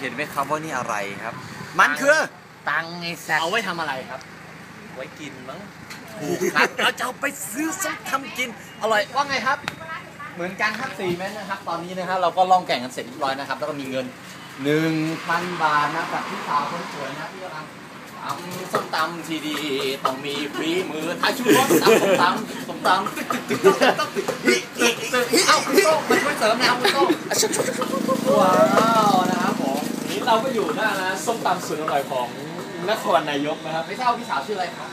เห็นไหมครับว่านี่อะไรครับ มันคือตังไอ้สัตว์เอาไว้ทำอะไรครับ ไว้กินมั้งถูกครับเราจะเอาไปซื้อส้มทำกินอร่อยว่าไงครับ เหมือนกันครับสี่เมตรนะครับ ตอนนี้นะครับเราก็ล่องแก่งกันเสร็จเรียบร้อยนะครับ แล้วก็มีเงิน1,000บาทนะกับพี่สาวคนสวยนะที่กำลังตำส้มตำทีดีต้องมีฝีมือท้ายชูรสตำส้มตำส้มตำตึกตึกตึกตึกตึกตึกฮิฮิฮิฮิเอ้าคุณโต้งมาช่วยเสริมนะครับคุณโต้งว้าว เราก็อยู่หน้าร้านส้มตำสุดอร่อยของนครนายกนะครับ ไม่ทราบว่าพี่สาวชื่ออะไรครับ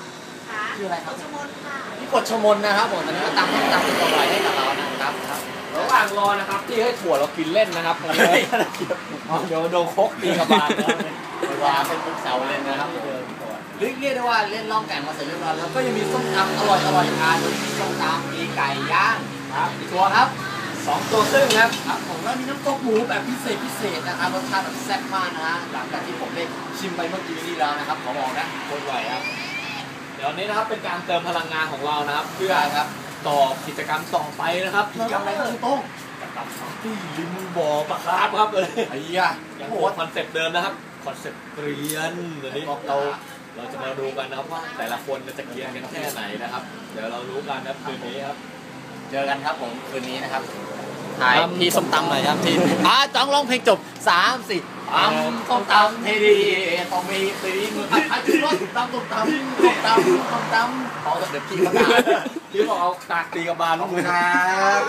ค่ะชื่ออะไรครับ ชมนค่ะ พี่กดชมนนะครับผมตอนนี้ก็ตำส้มตำสุดอร่อยให้กับเรานะครับครับระหว่างรอนะครับที่ให้ถั่วเรากินเล่นนะครับเดี๋ยวโดนโคกตีกับบาลนะครับเวลาเป็นมุกเสาเลยนะครับเดินก่อนเรียกเรียกได้ว่าเล่นล่องแก่งมาเสร็จเรียบร้อยแล้วก็ยังมีส้มตำอร่อยอร่อยทานมีส้มตำมีไก่ย่างครับมีตัวครับ สองตัวครึ่งครับครับผมแล้วมีน้ำตกหมูแบบพิเศษพิเศษนะครับรสชาติแบบแซ่บมากนะฮะหลังจากที่ผมได้ชิมไปเมื่อกี้นี้แล้วนะครับขอบอกนะคนไหวครับ เดี๋ยวนี้นะครับเป็นการเติมพลังงานของเรานะครับ เพื่อใช่ครับต่อกิจกรรมต่อไปนะครับกิจกรรมอะไรครับคุณโต้งตับที่ริมบ่อปลาคาร์ฟครับเลยไอ้ยะยังโอ้คโหงคอนเซ็ปต์เดิมนะครับคอนเซ็ปต์เกรียนเดี๋ยวนี้เราเราจะมาดูกันนะครับว่าแต่ละคนจะเกรียนกันแค่ไหนนะครับ เดี๋ยวเรารู้กันนะครับคืนนี้ครับ เจอกันครับผมคืนนี้นะครับถ่ายพี่ส้มตำหน่อยครับพี่อ่าจ้องร้องเพลงจบสามสี่ตำส้มตำเทดีต้องมีตีมืออะอะจุดรถตำส้มตำส้มตำส้มตำเขาเดี๋ยวพี่เขาด่าพี่บอกเอาตากตีกับบาลขลูอบกคุเลณยครับ